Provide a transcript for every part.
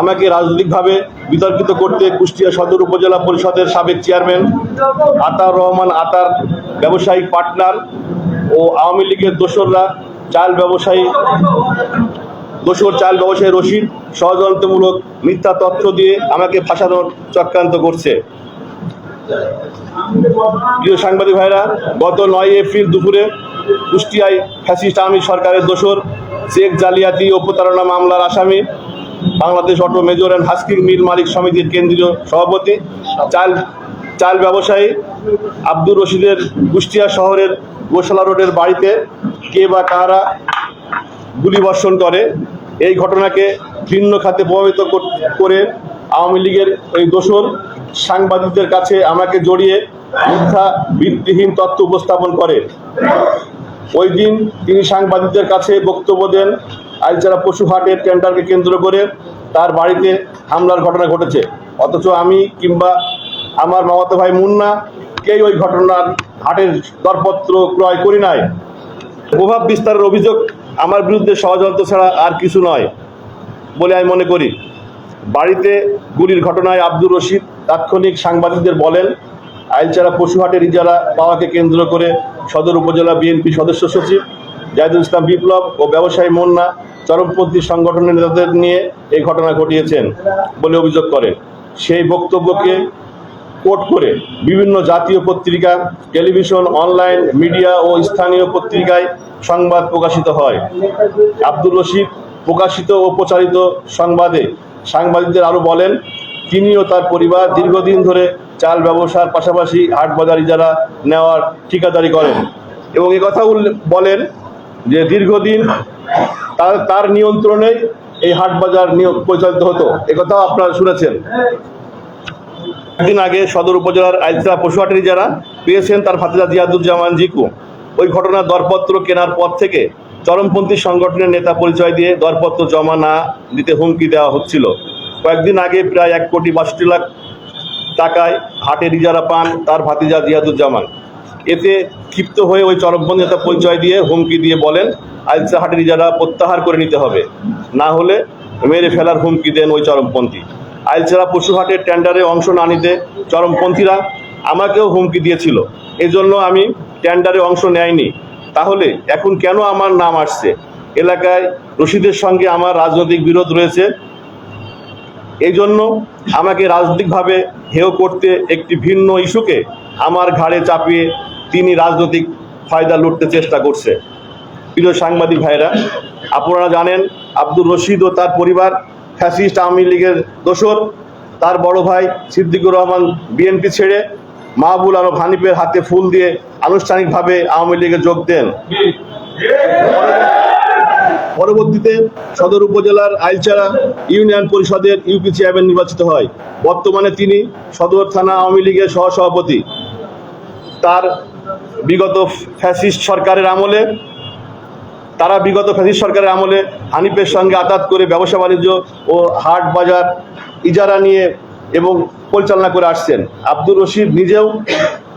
আমাকে রাজনৈতিকভাবে বিতর্কিত করতে কুষ্টিয়া সদর উপজেলা পরিষদের সাবেক চেয়ারম্যান আতার রহমান আতার ব্যবসায়িক পার্টনার ও আওয়ামী লীগের দোসররা চাল ব্যবসায়ী, দোসর চাল ব্যবসায়ী রশিদ ষড়যন্ত্রমূলক মিথ্যা তথ্য দিয়ে আমাকে ফাঁসানোর চক্রান্ত করছে। প্রিয় সাংবাদিক ভাইরা, গত নয় এপ্রিল দুপুরে কুষ্টিয়ায় ফ্যাসিস্ট আওয়ামী সরকারের দোসর চেক জালিয়াতি ও প্রতারণা মামলার আসামি Bangladesh auto major and husking mill মালিক সমিতির কেন্দ্রীয় সভাপতি, চাল চাল ব্যবসায়ী আব্দুর রশিদের কুষ্টিয়া শহরের গোশালা রোডের বাড়িতে কে বা কারা গুলিবর্ষণ করে, এই ঘটনাকে ভিন্ন খাতে প্রভাবিত করে আওয়ামী লীগের এই দোসর সাংবাদিকদের কাছে আমাকে জড়িয়ে মিথ্যা, ভিত্তিহীন তথ্য উপস্থাপন করে। ওই দিন তিনি সাংবাদিকদের কাছে বক্তব্য দেন আইলচারা পশু হাটের টেন্ডারকে কেন্দ্র করে তার বাড়িতে হামলার ঘটনা ঘটেছে, অথচ আমি কিংবা আমার মামাতো ভাই মুন্না কেই ওই ঘটনার হাটের দরপত্র ক্রয় করি নাই। প্রভাব বিস্তারের অভিযোগ আমার বিরুদ্ধে ষড়যন্ত্র ছাড়া আর কিছু নয় বলে আমি মনে করি। বাড়িতে গুলির ঘটনায় আব্দুর রশিদ তাৎক্ষণিক সাংবাদিকদের বলেন, আইলচারা পশুহাটের ইজারা পাওয়াকে কেন্দ্র করে সদর উপজেলা বিএনপি সদস্য সচিব জাহিদুল ইসলাম বিপ্লব ও ব্যবসায়ী মন্না চরমপন্থী সংগঠনের নেতাদের নিয়ে এই ঘটনা ঘটিয়েছেন বলে অভিযোগ করেন। সেই বক্তব্যকে কোট করে বিভিন্ন জাতীয় পত্রিকা, টেলিভিশন, অনলাইন, মিডিয়া ও স্থানীয় পত্রিকায় সংবাদ প্রকাশিত হয়। আব্দুর রশিদ প্রকাশিত ও প্রচারিত সংবাদে সাংবাদিকদের আরও বলেন, তিনি ও তার পরিবার দীর্ঘদিন ধরে চাল ব্যবসার পাশাপাশি হাট ইজারা নেওয়ার ঠিকাদারি করেন এবং উল্লেখ বলেন যে দীর্ঘদিন তার তার নিয়ন্ত্রণে এই হাট বাজার নিয়োগ পরিচালিত হতো। একথাও আপনারা শুনেছেন। একদিন আগে সদর উপজেলার আইলসা পশুহাটের যারা পেয়েছেন, তার ভাতিজা জিয়াদুজ্জামান জিকু, ওই ঘটনার দরপত্র কেনার পর থেকে চরমপন্থী সংগঠনের নেতা পরিচয় দিয়ে দরপত্র জমা না দিতে হুমকি দেওয়া হচ্ছিল। কয়েকদিন আগে প্রায় এক কোটি বাষট্টি লাখ টাকায় হাটের ইজারা পান তার ভাতিজা জিয়াদুজ্জামান। এতে ক্ষিপ্ত হয়ে ওই চরমপন্থী নেতা পরিচয় দিয়ে হুমকি দিয়ে বলেন আইলসা হাটের ইজারা প্রত্যাহার করে নিতে হবে, না হলে মেরে ফেলার হুমকি দেন ওই চরমপন্থী। আইলছাড়া পশুহাটের টেন্ডারে অংশ না নিতে চরমপন্থীরা আমাকেও হুমকি দিয়েছিল, এজন্য আমি টেন্ডারে অংশ নেয়নি। তাহলে এখন কেন আমার নাম আসছে? এলাকায় রশিদের সঙ্গে আমার রাজনৈতিক বিরোধ রয়েছে। এই জন্য আমাকে রাজনৈতিকভাবে হেয় করতে একটি ভিন্ন ইস্যুকে আমার ঘাড়ে চাপিয়ে তিনি রাজনৈতিক ফায়দা লুটতে চেষ্টা করছে। প্রিয় সাংবাদিক ভাইরা আপনারা জানেন আব্দুর রশিদ ও তার পরিবার ফ্যাসিস্ট আওয়ামী লীগের দোসর তার বড় ভাই সিদ্দিকুর রহমান বিএনপি ছেড়ে মাহবুল আলম হানিফের হাতে ফুল দিয়ে আনুষ্ঠানিকভাবে আওয়ামী লীগে যোগ দেন। পরবর্তীতে সদর উপজেলার আইলচারা ইউনিয়ন পরিষদের ইউপি চেয়ারম্যান নির্বাচিত হয়। বর্তমানে তিনি সদর থানা আওয়ামী লীগের সহসভাপতি। তার বিগত ফ্যাসিস্ট সরকারের আমলে, তারা বিগত ফ্যাসিস্ট সরকারের আমলে হানিফের সঙ্গে আতাত করে ব্যবসা বাণিজ্য ও হাট বাজার ইজারা নিয়ে এবং পরিচালনা করে আসছেন। আব্দুর রশিদ নিজেও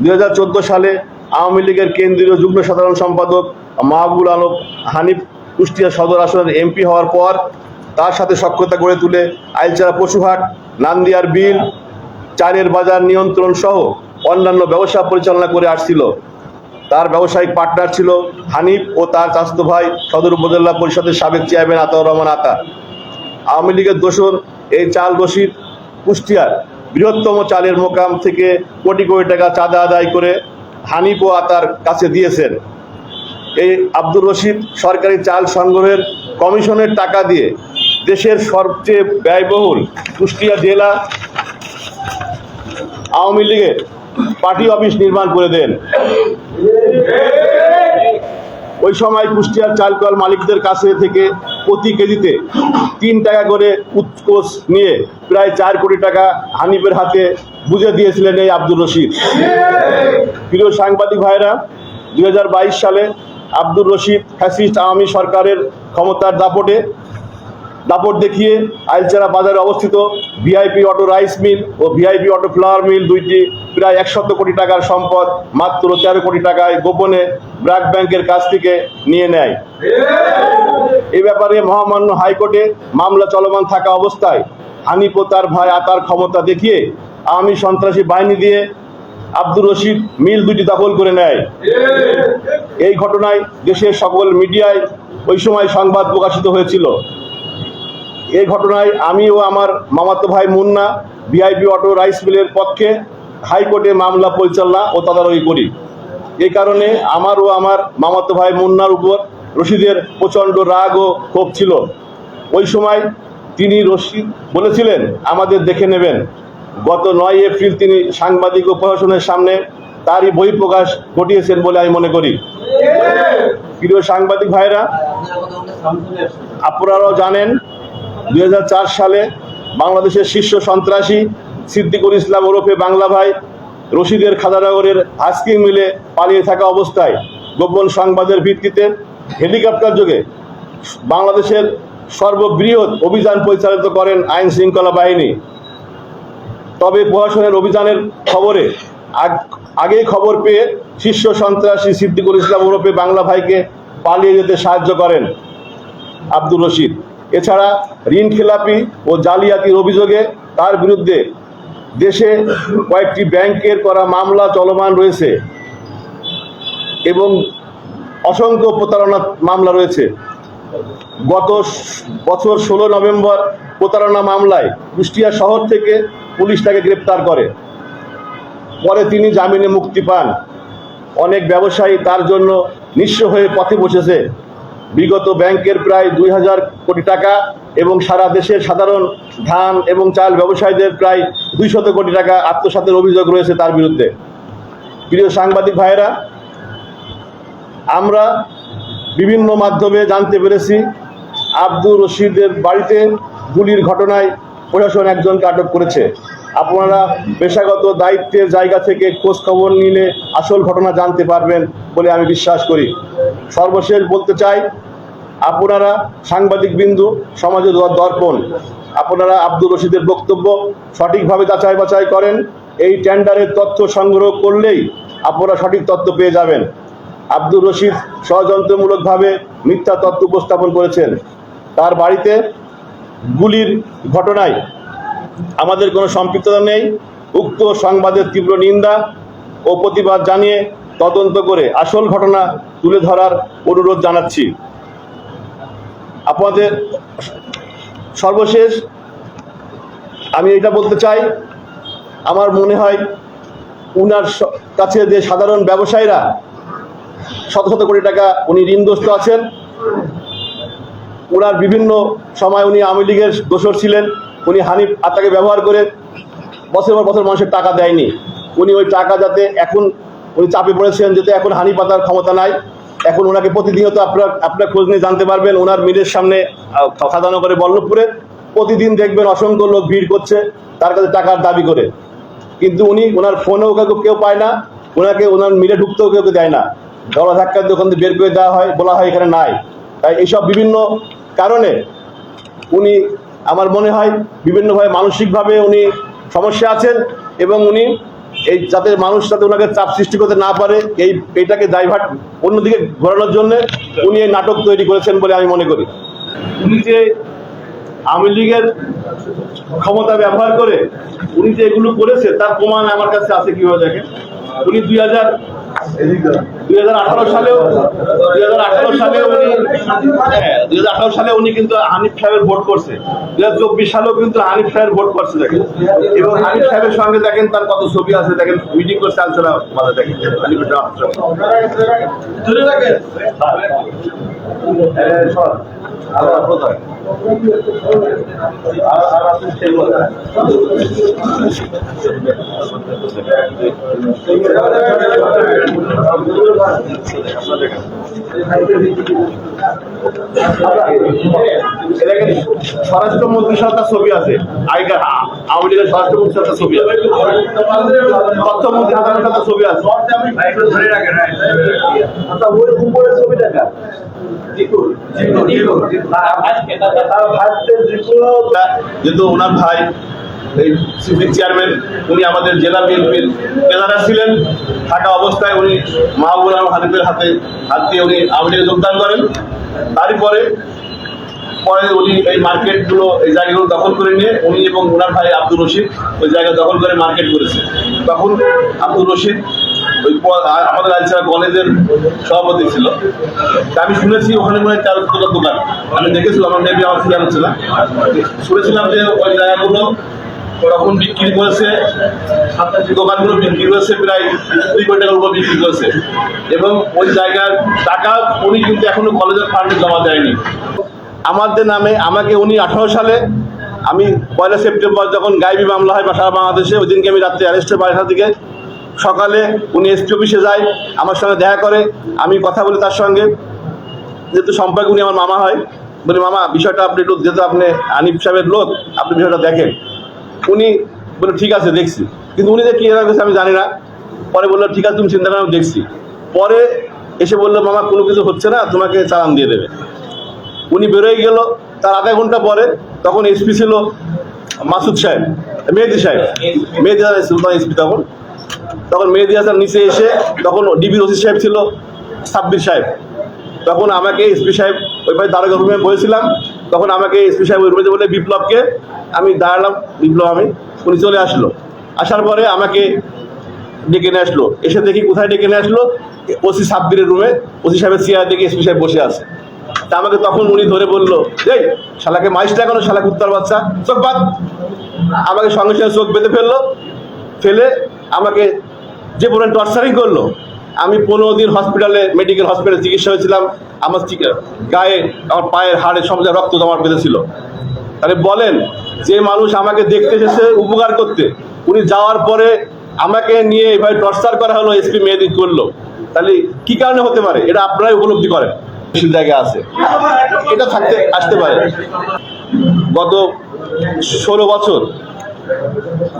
দুই হাজার চোদ্দ সালে আওয়ামী লীগের কেন্দ্রীয় যুগ্ম সাধারণ সম্পাদক মাহবুল আলম হানিফ কুষ্টিয়া সদর আসনের এমপি হওয়ার পর তার সাথে সক্ষতা গড়ে তুলে আইলচারা পশুহাট, নান্দিয়ার বিল, চারের বাজার নিয়ন্ত্রণ সহ অন্যান্য ব্যবসা পরিচালনা করে আসছিল। তার ব্যবসায়িক পার্টনার ছিল হানিফ ও তার চাচাতো ভাই সদর উপজেলা পরিষদের সাবেক চেয়ারম্যান আতাউর রহমান আতা। আওয়ামী লীগের দোসর এই চাল রশিদ কুষ্টিয়ার বৃহত্তম চালের মোকাম থেকে কোটি কোটি টাকা চাঁদা আদায় করে হানিফ ও আতার কাছে দিয়েছেন। এই আব্দুর রশিদ সরকারি চাল সংগ্রহের কমিশনের টাকা দিয়ে দেশের সবচেয়ে ব্যয়বহুল কুষ্টিয়া জেলা আওয়ামী লীগের পার্টি অফিস নির্মাণ করে দেন। ওই সময় কুষ্টিয়ার চাল কল মালিকদের কাছে থেকে প্রতি কেজিতে তিন টাকা করে উৎকোষ নিয়ে প্রায় চার কোটি টাকা হানিফের হাতে বুঝে দিয়েছিলেন এই আব্দুর রশিদ। প্রিয় সাংবাদিক ভাইরা দুই হাজার বাইশ সালে আব্দুর রশিদ ফ্যাসিস্ট আওয়ামী সরকারের ক্ষমতার দাপটে দাপট দেখিয়ে আইলচারা বাজারে অবস্থিত ভিআইপি অটো রাইস মিল ও ভিআইপি অটো ফ্লাওয়ার মিল দুইটি প্রায় একশত কোটি টাকার সম্পদ, মাত্র তেরো কোটি টাকায় গোপনে ব্র্যাক ব্যাংকের কাছ থেকে নিয়ে নেয়। এ ব্যাপারে মহামান্য হাইকোর্টে মামলা চলমান থাকা অবস্থায় হানিফ ও তার ভাই আতার ক্ষমতা দেখিয়ে আওয়ামী সন্ত্রাসী বাহিনী দিয়ে আব্দুর রশিদ মিল দুটি দখল করে নেয়। এই ঘটনায় দেশের সকল মিডিয়ায় ওই সময় সংবাদ প্রকাশিত হয়েছিল। এই ঘটনায় আমি ও আমার মামাতো ভাই মুন্না ভিআইপি অটো রাইস মিলের পক্ষে হাইকোর্টে মামলা পরিচালনা ও তদারকি করি। এই কারণে আমার ও আমার মামাতো ভাই মুন্নার উপর রশিদের প্রচণ্ড রাগ ও ক্ষোভ ছিল। ওই সময় তিনি রশিদ বলেছিলেন, আমাদের দেখে নেবেন। গত নয় এপ্রিল তিনি সাংবাদিক ও প্রশাসনের সামনে তারই বহিঃপ্রকাশ ঘটিয়েছেন বলে আমি মনে করি। প্রিয় সাংবাদিক ভাইরা, আপনারাও জানেন দুই হাজার চার সালে বাংলাদেশের শীর্ষ সন্ত্রাসী সিদ্দিকুল ইসলাম ওরফে বাংলা ভাই রশিদের খাদানগরের হাস্কিং মিলে পালিয়ে থাকা অবস্থায় গোপন সংবাদের ভিত্তিতে হেলিকপ্টার যোগে বাংলাদেশের সর্ববৃহৎ অভিযান পরিচালিত করেন আইন শৃঙ্খলা বাহিনী। তবে প্রশাসনের অভিযানের খবরে আগ- আগেই খবর পেয়ে শীর্ষ সন্ত্রাসী সিদ্দিকুল ইসলাম ওরফে বাংলা ভাইকে পালিয়ে যেতে সাহায্য করেন আব্দুর রশিদ। এছাড়া ঋণ খেলাপি ও জালিয়াতির অভিযোগে তার বিরুদ্ধে দেশে কয়েকটি ব্যাংকের করা মামলা চলমান রয়েছে এবং অসংখ্য প্রতারণা মামলা রয়েছে। গত বছর ষোলো নভেম্বর প্রতারণা মামলায় কুষ্টিয়া শহর থেকে পুলিশ তাকে গ্রেপ্তার করে। পরে তিনি জামিনে মুক্তি পান। অনেক ব্যবসায়ী তার জন্য নিঃস্ব হয়ে পথে বসেছে। বিগত ব্যাংকের প্রায় দুই হাজার কোটি টাকা এবং সারা দেশের সাধারণ ধান এবং চাল ব্যবসায়ীদের প্রায় দুইশত কোটি টাকা আত্মসাতের অভিযোগ রয়েছে তার বিরুদ্ধে। প্রিয় সাংবাদিক ভাইয়েরা, আমরা বিভিন্ন মাধ্যমে জানতে পেরেছি আব্দুর রশিদের বাড়িতে গুলির ঘটনায় প্রশাসন একজনকে আটক করেছে। আপনারা পেশাগত দায়িত্বের জায়গা থেকে খোঁজ খবর নিলে আসল ঘটনা জানতে পারবেন বলে আমি বিশ্বাস করি। সর্বশেষ বলতে চাই, আপনারা সাংবাদিক বিন্দু সমাজের দ- দর্পণ। আপনারা আব্দুর রশিদের বক্তব্য সঠিকভাবে যাচাই বাছাই করেন। এই টেন্ডারের তথ্য সংগ্রহ করলেই আপনারা সঠিক তথ্য পেয়ে যাবেন। আব্দুর রশিদ ষড়যন্ত্রমূলকভাবে মিথ্যা তথ্য উপস্থাপন করেছেন। তার বাড়িতে গুলির ঘটনায় আমাদের কোনো সম্পৃক্ততা নেই। উক্ত সংবাদের তীব্র নিন্দা ও প্রতিবাদ জানিয়ে তদন্ত করে আসল ঘটনা তুলে ধরার অনুরোধ জানাচ্ছি। আপনাদের সর্বশেষ আমি এটা বলতে চাই, আমার মনে হয় উনার কাছে যে সাধারণ ব্যবসায়ীরা শত শত কোটি টাকা উনি ঋণগ্রস্ত আছেন ওনার বিভিন্ন সময় উনি আওয়ামী লীগের দোসর ছিলেন, উনি হানিফ আত্মাকে ব্যবহার করে বছর পর বছর মানুষের টাকা দেয়নি। উনি ওই টাকা যাতে এখন উনি চাপে পড়েছেন যাতে এখন হানি পাতার ক্ষমতা নাই। এখন ওনাকে প্রতিনিয়ত আপনার আপনার খোঁজ নিয়ে জানতে পারবেন। ওনার মিলের সামনে খাদানো করে বল্লভপুরে প্রতিদিন দেখবেন অসংখ্য লোক ভিড় করছে তার কাছে টাকার দাবি করে। কিন্তু উনি ওনার ফোনেও কাউকে, কেউ পায় না। ওনাকে, ওনার মিলে ঢুকতেও কেউ কেউ দেয় না। গলা ধাক্কার দোকান থেকে বের করে দেওয়া হয়, বলা হয় এখানে নাই। তাই এইসব বিভিন্ন কারণে উনি, আমার মনে হয়, বিভিন্নভাবে মানসিকভাবে উনি সমস্যা আছেন এবং উনি এই যাতে মানুষ যাতে ওনাকে চাপ সৃষ্টি করতে না পারে, এই এইটাকে ডাইভার্ট অন্যদিকে ঘোরানোর জন্য উনি এই নাটক তৈরি করেছেন বলে আমি মনে করি। উনি যে আওয়ামী লীগের ক্ষমতা ব্যবহার করে উনি যে এগুলো করেছে, তার প্রমাণ আমার কাছে আছে কীভাবে দেখেন? উনি দুই হাজার দুই হাজার আঠারো সালেও দুই হাজার আঠারো সালে উনি হ্যাঁ দুই হাজার আঠারো সালে উনি কিন্তু হানিফ সাহেবের ভোট করছে। দুই হাজার চব্বিশ সালেও কিন্তু হানিফ সাহেবের ভোট করছে দেখেন। এবং হানিফ সাহেবের সঙ্গে দেখেন তার কত ছবি আছে দেখেন মিটিং করছে আলোচনা মাঝে দেখেন। হ্যাঁ, সর। আর কোথায়? আর আর আপনি সেই বলেন। দেখেন, স্বরাষ্ট্রমন্ত্রীর সাথে তার ছবি আছে আগেকার আওয়ামী লীগের স্বরাষ্ট্রমন্ত্রীর সাথে ছবি আছে। তথ্যমন্ত্রী সাথে ছবি আছে। আচ্ছা, ছবি দেখা। যেহেতু ওনার ভাই চেয়ারম্যান, উনি আমাদের জেলা বিএনপির ছিলেন। থাকা অবস্থায় উনি মাহবুব আলম হানিফের হাতে হাত দিয়ে উনি আওয়ামী যোগদান করেন। তারই পরে উনি এই মার্কেটগুলো, এই জায়গাগুলো দখল করে নিয়ে উনি এবং ওনার ভাই আব্দুর রশিদ ওই জায়গা দখল করে মার্কেট করেছে। তখন আব্দুর রশিদ ওই আমাদের আলচারা কলেজের সভাপতি ছিল। আমি শুনেছি ওখানে মনে হয় চার দোকান। আমি দেখেছিলাম, আমার মেবি আমার হচ্ছে শুনেছিলাম যে ওই জায়গাগুলো তখন বিক্রি করেছে দোকানগুলো বিক্রি করেছে, প্রায় দুই কোটি টাকার উপর বিক্রি করেছে। এবং ওই জায়গার টাকা উনি কিন্তু এখনও কলেজের ফান্ডে জমা দেয়নি। আমাদের নামে আমাকে উনি আঠারো সালে, আমি পয়লা সেপ্টেম্বর যখন গাইবি মামলা হয় সারা বাংলাদেশে, ওই দিনকে আমি রাত্রে অ্যারেস্টের বাসার দিকে সকালে উনি এসপি অফিসে যায়, আমার সঙ্গে দেখা করে, আমি কথা বলি তার সঙ্গে। যেহেতু সম্পর্কে উনি আমার মামা হয়, বলি, মামা, বিষয়টা আপনি একটু যেহেতু আপনি আনিফ সাহেবের লোক, আপনি বিষয়টা দেখেন। উনি বলে ঠিক আছে, দেখছি। কিন্তু উনি যে কী রাখছে আমি জানি না। পরে বলল, ঠিক আছে, তুমি চিন্তা করে দেখছি। পরে এসে বলল, মামা, কোনো কিছু হচ্ছে না, তোমাকে চালান দিয়ে দেবে। উনি বেরোয় গেল, তার আধা ঘণ্টা পরে তখন এসপি ছিল মাসুদ সাহেব, মেহেদি সাহেব। মেহেদি হাসান সুলতান এসপি তখন। তখন মেহেদি হাসান নিচে এসে তখন ডিবি ওসি সাহেব ছিল, সাব্বির সাহেব। তখন আমাকে এসপি সাহেব, ওই পাশে দারোগা রুমে বসেছিলাম তখন আমাকে এসপি সাহেব বলে বিপ্লবকে আমি দাঁড়ালাম, বিপ্লব আমি। উনি চলে আসলো। আসার পরে আমাকে ডেকে নিয়ে আসলো। এসে দেখি কোথায় ডেকে নিয়ে আসলো? ওসি সাব্বিরের রুমে। ওসি সাহেবের চেয়ার দেখে এসপি সাহেব বসে আছে। তা আমাকে তখন উনি ধরে বলল, এই, শালাকে মাইসটা কেন, শালা কুত্তার বাচ্চা? চোখ বাদ আমাকে সঙ্গে সঙ্গে চোখ বেঁধে ফেলল। ফেলে আমাকে যে পরিমাণ টর্চারিং করল আমি পনেরো দিন হসপিটালে মেডিকেল হসপিটালে চিকিৎসা হয়েছিলাম। আমার গায়ে, আমার পায়ের হাড়ে জায়গায় রক্ত জমা বেঁধেছিল। তাহলে বলেন, যে মানুষ আমাকে দেখতে এসেছে উপকার করতে, উনি যাওয়ার পরে আমাকে নিয়ে এভাবে টর্চার করা হলো এসপি মেয়েদিন করল। তাহলে কি কারণে হতে পারে? এটা আপনারাই উপলব্ধি করেন। বেশি জায়গায় আছে। এটা থাকতে, আসতে পারে। গত ষোলো বছর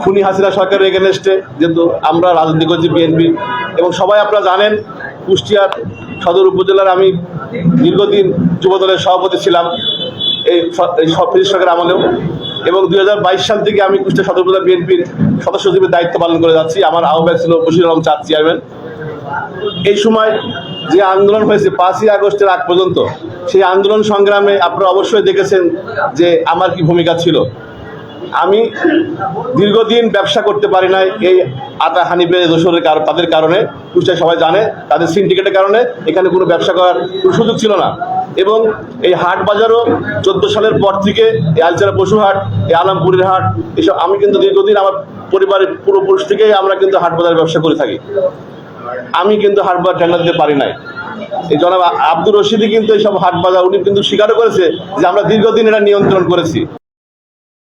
খুনি হাসিনা সরকারের এগেনস্টে, যেহেতু আমরা রাজনীতি করছি বিএনপি, এবং সবাই আপনারা জানেন, কুষ্টিয়ার সদর উপজেলার আমি দীর্ঘদিন যুবদলের সভাপতি ছিলাম এই স- এই সব সরকারের আমলেও। এবং দু হাজার বাইশ সাল থেকে আমি কুষ্টিয়া সদর উপজেলা বিএনপির সদস্য হিসেবে দায়িত্ব পালন করে যাচ্ছি। আমার আহ্বায়ক ছিল বশির আলম চাঁদ, চেয়ারম্যান। এই সময় যে আন্দোলন হয়েছে পাঁচই আগস্টের আগ পর্যন্ত, সেই আন্দোলন সংগ্রামে আপনারা অবশ্যই দেখেছেন যে আমার কি ভূমিকা ছিল। আমি দীর্ঘদিন ব্যবসা করতে পারি নাই, এই আটা হানিবে দোসরের কারণ, তাদের কারণে কুষ্টিয়া সবাই জানে, তাদের সিন্ডিকেটের কারণে এখানে কোনো ব্যবসা করার কোনো সুযোগ ছিল না। এবং এই হাট বাজারও চোদ্দ সালের পর থেকে এই আলচারা পশু হাট, এই আলমপুরের হাট, এসব আমি কিন্তু দীর্ঘদিন আমার পরিবারের পূর্বপুরুষ থেকেই আমরা কিন্তু হাট বাজার ব্যবসা করে থাকি। আমি কিন্তু হাট বাজার টেন্ডার দিতে পারি নাই। এই জনাব আব্দুর রশিদি কিন্তু এইসব হাট বাজার উনি কিন্তু স্বীকারও করেছে যে আমরা দীর্ঘদিন এটা নিয়ন্ত্রণ করেছি।